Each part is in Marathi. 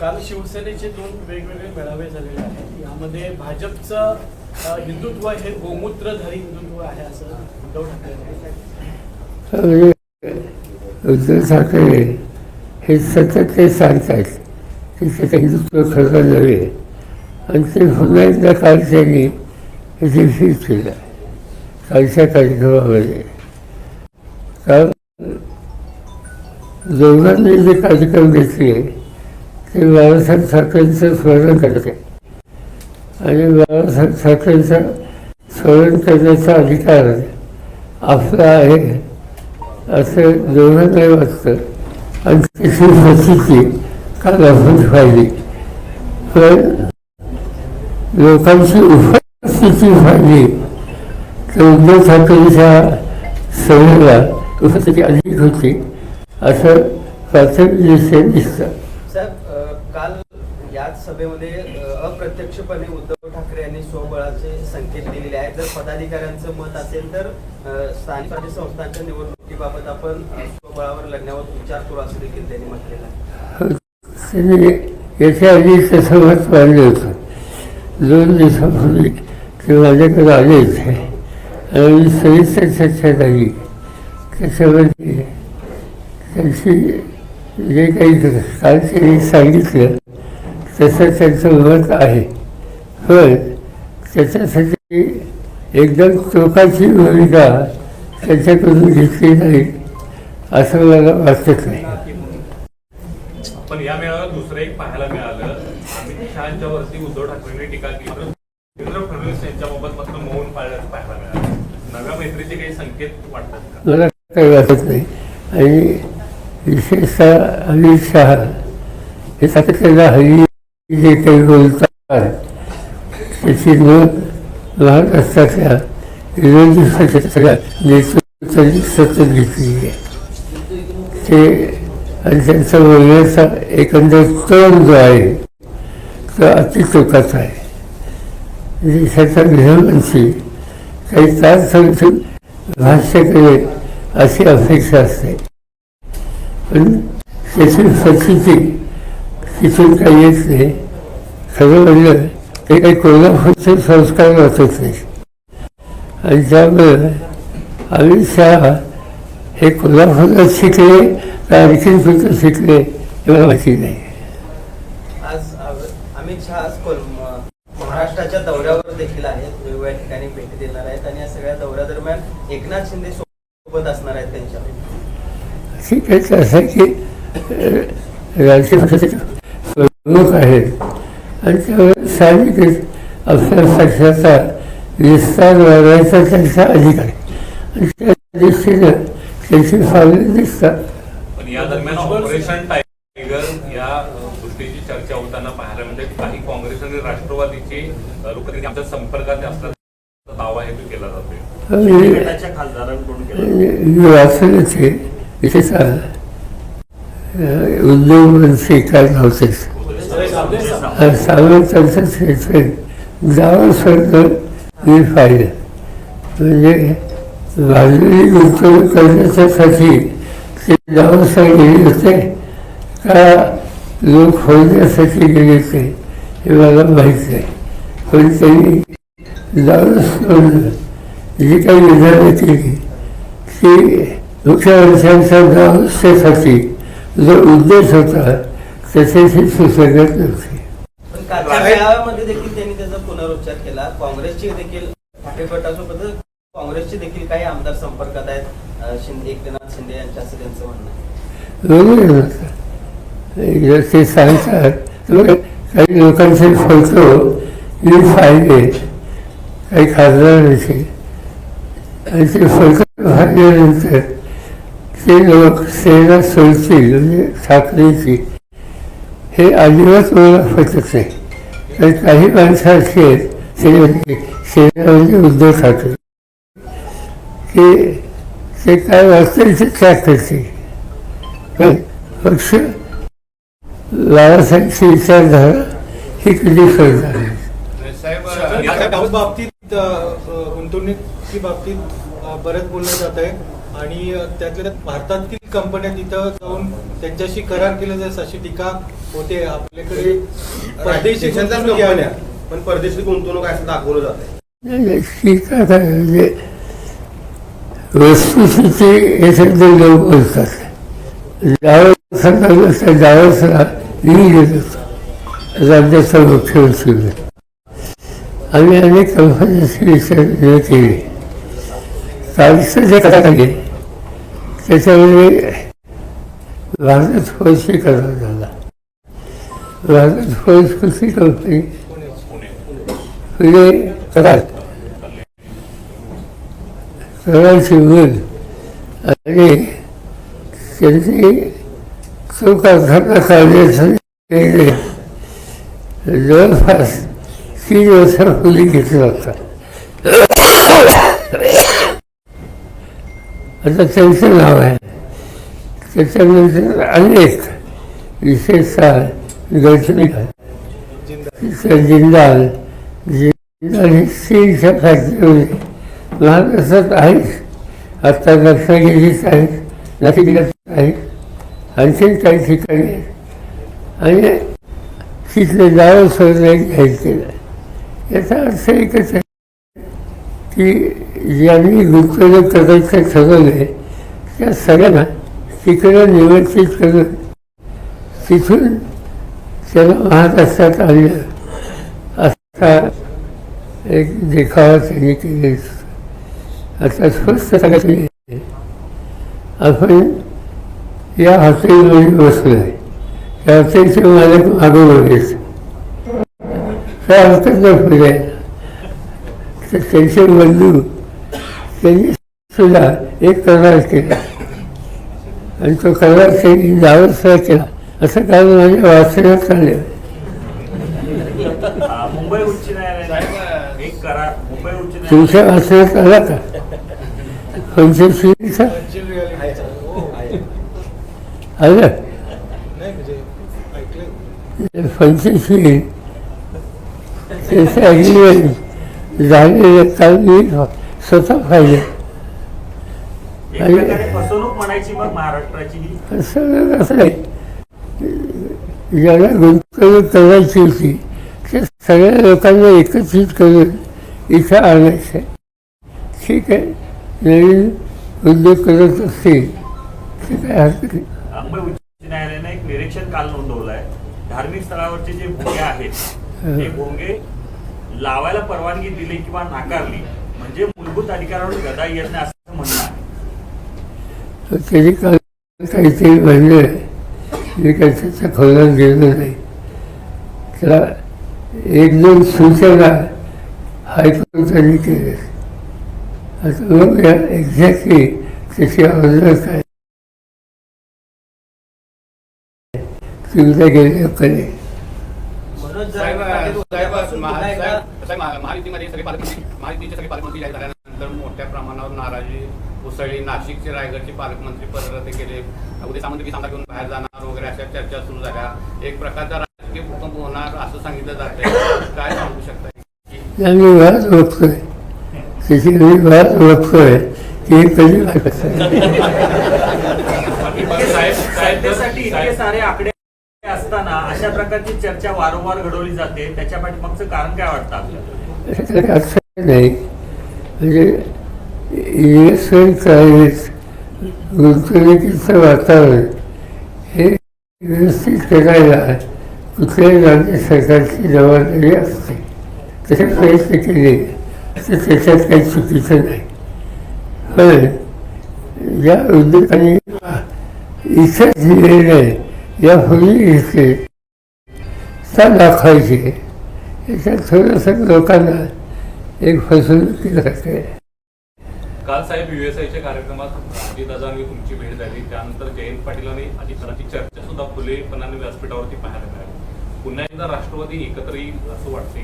काल शिवसेनेचे दोन वेगवेगळे मेळावे झालेले आहेत. यामध्ये भाजपचं हिंदुत्व हे गोमूत्रधारी हिंदुत्व आहे असं उद्धव ठाकरे उद्धव ठाकरे हे सतत ते सांगतात की त्याचं हिंदुत्व खरं नव्हे. आणि ते पुन्हा एकदा काल त्यांनी रिपीट केलं कालच्या कार्यक्रमामध्ये. कारण दोघांनी जे कार्यक्रम घेतले ते बाळासाहेब ठाकरेंचं स्मरण करते. आणि बाळासाहेब ठाकरेंचं स्मरण करण्याचा अधिकार आपला आहे असं दोघांनाही वाटतं. आणि त्याची प्रसिद्धी काल आपण पाहिली. पण लोकांची उपस्थिती पाहिली तर उद्धव ठाकरेंच्या सभेला उपस्थिती अधिक होती असं प्राथमिकदृष्ट्या दिसतं. साहेब सभेमध्ये अप्रत्यक्षपणे उद्धव ठाकरे यांनी स्वबळाचे संकेत दिलेले आहेत. जर पदाधिकाऱ्यांचं मत असेल तर स्थानिक स्वराज्य संस्थांच्या निवडणुकीबाबत आपण स्वबळावर लढण्यावर विचार करू असं देखील त्यांनी म्हटलेलं आहे. याच्या आधी तसं मत मांडलं होतं. दोन दिवसापूर्वी ते माझ्याकडे आले होते. आणि सविस्तर चर्चा झाली. त्याच्यामध्ये त्यांची जे काही काल त्यांनी सांगितलं तसं त्यांचं मत आहे. पण त्याच्यासाठी एकदम टोकाची भूमिका त्याच्याकडून घेतली नाही असं मला वाटत नाही. पण या मेळाव्यात दुसरं एक पाहायला मिळालं. अमित शहाच्या वरती उद्धव ठाकरेंनी टीका केली. तर देवेंद्र फडणवीस यांच्याबाबत मात्र मौन पाळल्याचं पाहायला मिळालं. नव्या मैत्रीचे काही संकेत वाटतात का? मला काही वाटत नाही. आणि विशेषतः अमित शहा हे सातत्याला हल्ली जे काही बोलतात त्याची नोंद लहान विरोधी पक्षाच्या सगळ्या नेतृत्वांनी सतत घेतली आहे. ते आणि त्यांचा बोलण्याचा एकंदर टोन जो आहे तो अतिटोकाचा आहे. देशाच्या गृहमंत्री काही तास समजून भाष्य करेल अशी अपेक्षा असते. पण त्याची प्रसिद्धी तिथून काही येत नाही. खरं म्हणलं ते काही कोल्हापूरचे संस्कार वाचत नाही आणि त्यामुळे अमित शहा हे कोल्हापूरात शिकले का आणखीन कुठं शिकले मला माहिती नाही. आज अमित शहा आज कोल- महाराष्ट्राच्या दौऱ्यावर देखील आहेत. वेगवेगळ्या ठिकाणी भेटी देणार आहेत आणि या सगळ्या दौऱ्यादरम्यान एकनाथ शिंदे सोबत असणार आहेत त्यांच्या ठीक आहे असं की प्रमुख आहेत. आणि त्यामुळे साहजिकच आपल्या पक्षाचा विस्तार वाढवायचा त्यांचा अधिकार आहे. आणि त्या दृष्टीनं त्यांची पावले दिसतात पण या दरम्यान ऑपरेशन टायगर या गोष्टीची चर्चा होताना पाहायला काही काँग्रेस आणि राष्ट्रवादीचे अ, लोक त्यांनी आमच्या संपर्कात दावा हे केला विशेषतः अ, उद्योग मंत्री काय नव्हतेच सावंतांचं स्टेटमेंट जावं सगळं मी पाहिलं. म्हणजे वाजवी गुंतवणूक करण्याच्यासाठी ते जावं गेले होते का लोक होण्यासाठी गेले होते हे मला माहीत नाही पण त्यांनी जावं सोडलं. जी काही विधानं केली ती वर्षांच्या व्यवस्थेसाठी जो उद्देश होता त्याच्याशी सुसंगत नव्हती. पण कालच्या मेळाव्यामध्ये देखील त्यांनी त्याचा पुनरुच्चार केला. काँग्रेसची देखील काँग्रेसचे देखील काही आमदार संपर्कात आहेत. अ, शिंदे एकनाथ शिंदे यांच्या असं त्यांचं म्हणणं आहे. बरोबर होतं एकदा ते सांगतात काही लोकांचे फोटो मी पाहिले काही खासदारांचे आणि ते फोटो पाहिल्यानंतर ते लोक सेना सोडतील म्हणजे ठाकरेची. हे अजिबात प्रत्यक्ष आहे तर काही माणसं अशी आहेत ते उद्धव ठाकरे. की ते काय वाचतील ते त्या करतील पण पक्ष लालासाहेबची विचारधारा ही कधी करणार नाही. बाबतीत गुंतवणुकी बाबतीत अ, बरंच बोललं जात आहे. आणि त्यातल्या त्यात भारतातील कंपन्या तिथं जाऊन त्यांच्याशी करार केले जाईल अशी टीका होते. आपल्याकडे परदेशी कंपन्या. पण परदेशी गुंतवणूक आहे असं दाखवलं जाते नाही, नाही, ठीक आहे. काय म्हणजे वस्तुस्थिती याच्यातले लोक बोलतात. ज्यावेळेस राज्याचा मुख्यमंत्री आम्ही अनेक कंपन्यांची विचारणा केली. जे कथा केली त्याच्यामध्ये भारत फौजची कथा झाला. भारत फौज कशी कंपनी पुणे करार करारची मूल आणि त्यांची तो कारखाना काढण्याचा जवळपास तीन वर्षापूर्वी घेतला होता. आता त्यांचं नाव आहे. त्याच्यानंतर अनेक विशेषतः गडचिरोली जिंदाल जिंदाल हे स्टीलच्या फॅक्टरीमध्ये महाराष्ट्रात आहेत. आत्ता रत्नागिरीत आहेत नाशिकात आहेत आणखी काही ठिकाणी आहेत. आणि तिथले जावं सोडण्यात घ्यायचं केलं याचा अर्थ एकच आहे. की ज्यांनी गुंतवणूक करायचं ठरवलं त्या सगळ्यांना तिकडे निमंत्रित करून तिथून त्याला महाराष्ट्रात आणलं. असा एक देखावा त्यांनी केले आता स्वस्त सांगितले आपण या हॉटेलमध्ये बसलो आहे त्या हॉटेलचे मालक मागं त्या काय हरकत पुढे तर त्यांचे बंधू. त्यांनी सुद्धा एक करार केला. आणि तो करार त्यांनी जावंसुद्धा केला. असं काल माझ्या वाचण्यात आलं. तुमच्या वाचण्यात आला का? पंचवीसचा Virtual reality चा. हो. आलं पंचवीस त्याचं ॲग्रीमेंट झालेलं मी स्वतः पाहिजे. फसवणूक म्हणायची मग महाराष्ट्राची असं कसं आहे ज्याला गुंतवणूक करायची होती त्या सगळ्या लोकांना एकत्रित करून इथं आणायचं. आहे ठीक आहे. नवीन उद्योग करत असतील ते काय हरकत नाही. मुंबई उच्च न्यायालयाने एक निरीक्षण काल नोंदवलं आहे धार्मिक स्थळावरचे जे भोंगे आहेत ते भोंगे लावायला परवानगी दिली किंवा नाकारली म्हणजे मूलभूत अधिकारावर गदा येत नाही असं म्हणणं आहे. त्यांनी काहीतरी म्हणलं मी काही त्याच्या खोलात गेलं नाही. त्याला एक दोन सूचना हायकोर्टाने केल्या. आता बघूया एक्झॅक्टली त्याची ऑर्डर काय? तुमच्या गेल्याकडे मनोज साहेब साहेब साहेब साहेब, महायुतीमध्ये सगळे पालकमंत्री महायुतीचे सगळे पालकमंत्री जाहीर झाल्यानंतर मोठ्या प्रमाणावर नाराजी उसळली नाशिकचे रायगडचे पालकमंत्री पद रद्द केले उद्या सामंत सामना घेऊन बाहेर जाणार वगैरे अशा चर्चा सुरू झाल्या. एक प्रकारचा राजकीय भूकंप होणार असं सांगितलं जातंय काय सांगू शकता? त्याची मी की कधी लागत साहेब इतके सारे आकडे प्रकारची चर्चा वारंवार घडवली जाते. त्याच्या पाठीमागचं कारण काय वाटतं आपल्याला? अर्थ नाही म्हणजे इन्व्हेस्टमेंट प्रायव्हेट गुंतवणुकीचं वातावरण हे व्यवस्थित करायला कुठल्याही राज्य सरकारची जबाबदारी असते. तसे प्रयत्न केले. तर त्याच्यात काही चुकीचं नाही पण या उद्योगाने इथंच निर्णय यापूर्वी घेतले त्या दाखवायचे याच्यात थोडंसं लोकांना एक फसवणूक केली साहेब युएसआयच्या कार्यक्रमात अजितदादांनी तुमची भेट झाली. त्यानंतर जयंत पाटील आणि अजितदादांची चर्चा सुद्धा फुलेपणाने व्यासपीठावरती पाहायला मिळाली. पुन्हा एकदा राष्ट्रवादी एकत्र येईल असं वाटतंय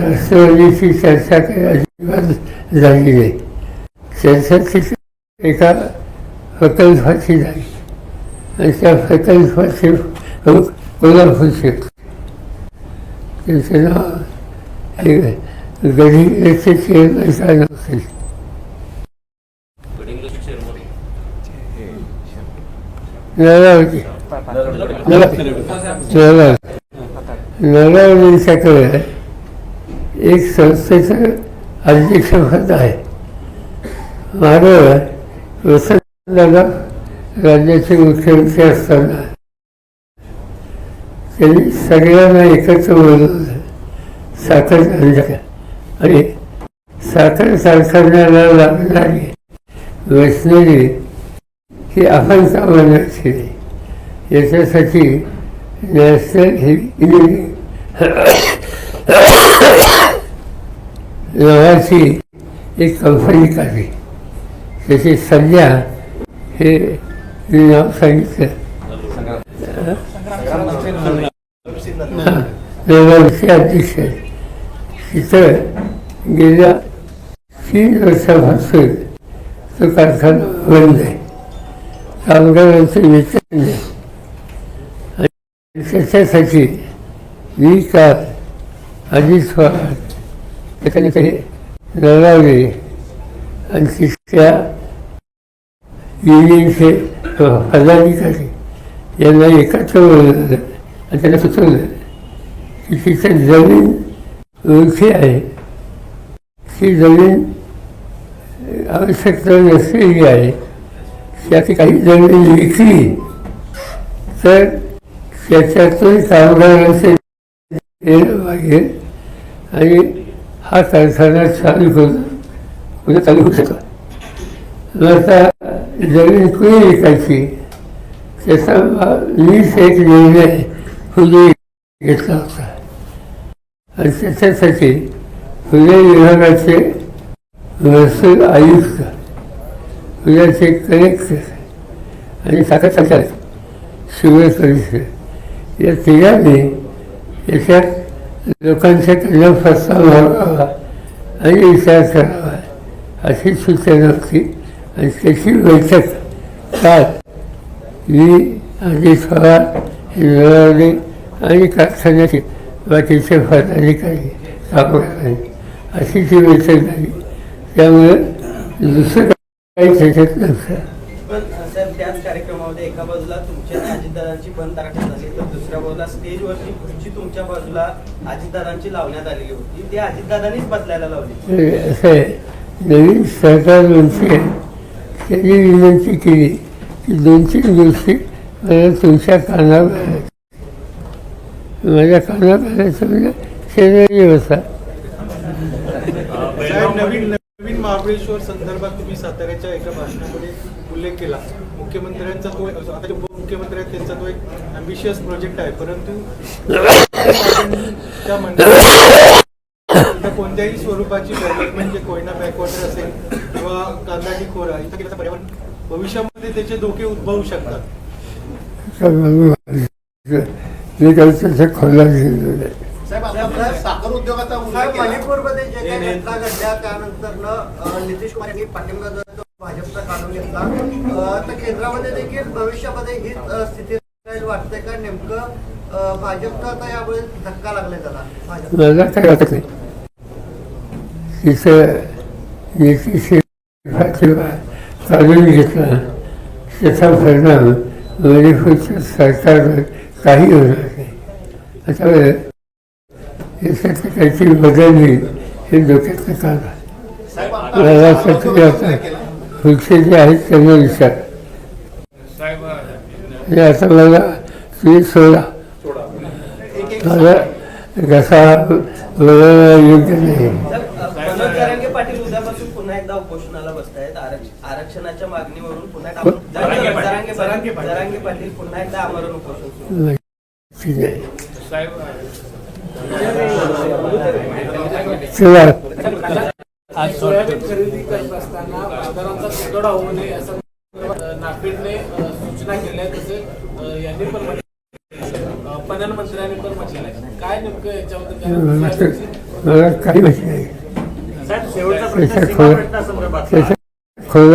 राष्ट्रवादीची चर्चा काही अजिबात झाली नाही. चर्चा एका प्रकल्पाची झाली. आणि त्या प्रकल्पाचे कोल्हापूर शिकले त्यांना नळावती एक संस्थेचं अध्यक्षपद आहे. मानव वसंत राज्याचे मुख्यमंत्री असताना त्यांनी सगळ्यांना एकत्र बोलवलं साखर कारखाना आणि साखर कारखान्याला लागणारी वैष्णवी ही आपण सामान्य केली याच्यासाठी नॅशनल हिलिंग नावाची एक कंपनी काढली त्याची सध्या हे नाव सांगितलं. नगरचे अध्यक्ष तिथं गेल्या तीन वर्षापासून तो कारखाना बंद आहे. कामगारांचं वेतन नाही त्याच्यासाठी मी काल अजित पवार त्याच्याकडे नळावले आणि तिथल्या युनियनचे पदाधिकारी यांना एकत्र बोलवलं. आणि त्यांना सुचवलं. तिथं जमीन ओळखी आहे. ती जमीन आवश्यकता नसलेली आहे. त्याची काही जमीन विकली तर त्याच्यातून कामगारांचे येणं मागेल आणि हा कारखाना चालू करून उद्या चालू होऊ शकला. आता जमीन कुणी विकायची? त्याचा मीच एक निर्णय फुले घेतला होता. आणि त्याच्यासाठी फुले विभागाचे महसूल आयुक्त फुलाचे कलेक्टर आणि साखर संचालक शिवर परिषद या तिघांनी याच्यात लोकांच्या कल्याण प्रस्ताव व्हावा आणि विचार करावा अशी सूचना होती आणि त्याची बैठक काल मी अजित पवार हे मिळवले आणि कारखान्याचे बाकीचे पदाधिकारी कामगारांनी अशी ती बैठक झाली त्यामुळे दुसरं काही त्याच्यात नसतं. पण साहेब त्याच कार्यक्रमामध्ये एका बाजूला तुमच्या अजितदादांची बंद तर दुसऱ्या बाजूला स्टेजवरची खुर्ची तुमच्या बाजूला अजितदादांची लावण्यात आलेली होती. ती अजितदादांनीच बदलायला लावली. असं आहे. नवीन सरकार मंत्री आहे. त्यांनी विनंती केली की दोन तीन मला तुमच्या कानावर. माझ्या कानावर घालायचं म्हणजे शेजारी साहेब नवीन नवीन महाबळेश्वर संदर्भात तुम्ही साताऱ्याच्या एका भाषणामध्ये उल्लेख केला. मुख्यमंत्र्यांचा तो आता जे उपमुख्यमंत्री आहेत त्यांचा तो एक अम्बिशियस प्रोजेक्ट आहे. परंतु त्या मंडळात त्या कोणत्याही स्वरूपाची डेव्हलपमेंट जे कोयना बॅकवॉटर असेल किंवा कांदाटी खोरा इथं तर पर्यावरण भविष्यामध्ये त्याचे धोके उद्भवू शकतात. त्याचं गेलेलं आहे साखर उद्योगाचा. मणिपूरमध्ये जे काही घटना घडल्या त्यानंतर नितीश कुमार यांनी पाठिंबा भाजपचा काढून घेतला. तर केंद्रामध्ये देखील भविष्यामध्ये हीच अं, स्थिती राहील वाटते का? नेमकं अं, भाजपचा आता यामुळे धक्का लागलाय त्याला. काय वाटत नाही. तिथं घेतला. त्याचा परिणाम मणिपूरच्या सरकारवर काही होणार नाही आता याच्यात काहीतरी बदल होईल हे डोक्यातलं काम आहे. पुढचे जे आहेत त्यांना विचार. हे आता मला तुम्ही सोडा. घसा कसा योग्य नाही मनोज जरांगे पाटील उद्यापासून पुन्हा एकदा उपोषणाला बसतायत आरक्ष- आरक्षणाच्या मागणीवरून पुन्हा एकदा जरांगे पाटील. जरांगे जरांगे पाटील पाटील. जरांगे पाटील पुन्हा एकदा आमरण उपोषण सुरू ठीक आहे साहेब चला आज सोयाबीन खरेदी करत असताना बाजारांचा तुटवडा होऊ नये असं नाफेडने सूचना केल्या. तसे अ, यांनी पण म्हटलं अ, पणन मंत्र्यांनी पण म्हटलेलं आहे. काय नेमकं याच्याबद्दल काही माहिती नाही. खोल